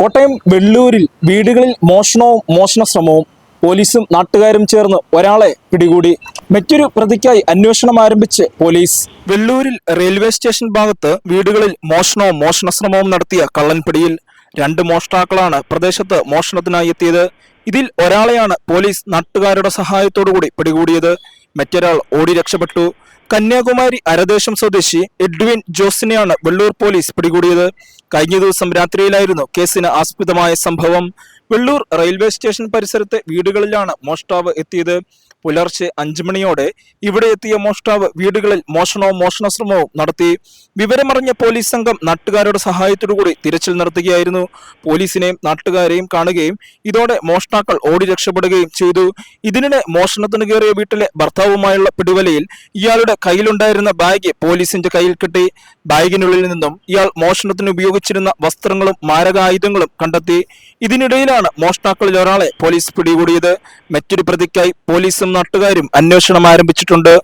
കോട്ടയം വെള്ളൂരിൽ വീടുകളിൽ മോഷണവും മോഷണ ശ്രമവും പോലീസും നാട്ടുകാരും ചേർന്ന് ഒരാളെ പിടികൂടി. മറ്റൊരു പ്രതിക്കായി അന്വേഷണം ആരംഭിച്ച് പോലീസ്. വെള്ളൂരിൽ റെയിൽവേ സ്റ്റേഷൻ ഭാഗത്ത് വീടുകളിൽ മോഷണവും മോഷണ ശ്രമവും നടത്തിയ കള്ളൻപിടിയിൽ രണ്ട് മോഷ്ടാക്കളാണ് പ്രദേശത്ത് മോഷണത്തിനായി എത്തിയത്. ഇതിൽ ഒരാളെയാണ് പോലീസ് നാട്ടുകാരുടെ സഹായത്തോടുകൂടി പിടികൂടിയത്. മറ്റൊരാൾ ഓടി രക്ഷപ്പെട്ടു. കന്യാകുമാരി അരദേശം സ്വദേശി എഡ്വിൻ ജോസിനെയാണ് വെള്ളൂർ പോലീസ് പിടികൂടിയത്. കഴിഞ്ഞ ദിവസം രാത്രിയിലായിരുന്നു കേസിന് ആസ്പദമായ സംഭവം. വെള്ളൂർ റെയിൽവേ സ്റ്റേഷൻ പരിസരത്തെ വീടുകളിലാണ് മോഷ്ടാവ് എത്തിയത്. പുലർച്ചെ അഞ്ചു മണിയോടെ ഇവിടെ എത്തിയ മോഷ്ടാവ് വീടുകളിൽ മോഷണവും മോഷണ ശ്രമവും നടത്തി. വിവരമറിഞ്ഞ പോലീസ് സംഘം നാട്ടുകാരുടെ സഹായത്തോടുകൂടി തിരച്ചിൽ നടത്തുകയായിരുന്നു. പോലീസിനെയും നാട്ടുകാരെയും കാണുകയും ഇതോടെ മോഷ്ടാക്കൾ ഓടി രക്ഷപ്പെടുകയും ചെയ്തു. ഇതിനിടെ മോഷണത്തിന് കയറിയ വീട്ടിലെ ഭർത്താവുമായുള്ള പിടിവലയിൽ ഇയാളുടെ കയ്യിലുണ്ടായിരുന്ന ബാഗ് പോലീസിന്റെ കയ്യിൽ കിട്ടി. ബാഗിനുള്ളിൽ നിന്നും ഇയാൾ മോഷണത്തിന് ഉപയോഗിച്ചിരുന്ന വസ്ത്രങ്ങളും മാരകായുധങ്ങളും കണ്ടെത്തി. ഇതിനിടയിലാണ് മോഷ്ടാക്കളിൽ ഒരാളെ പോലീസ് പിടികൂടിയത്. മറ്റൊരു പ്രതിക്കായി പോലീസും നാട്ടുകാരും അന്വേഷണം ആരംഭിച്ചിട്ടുണ്ട്.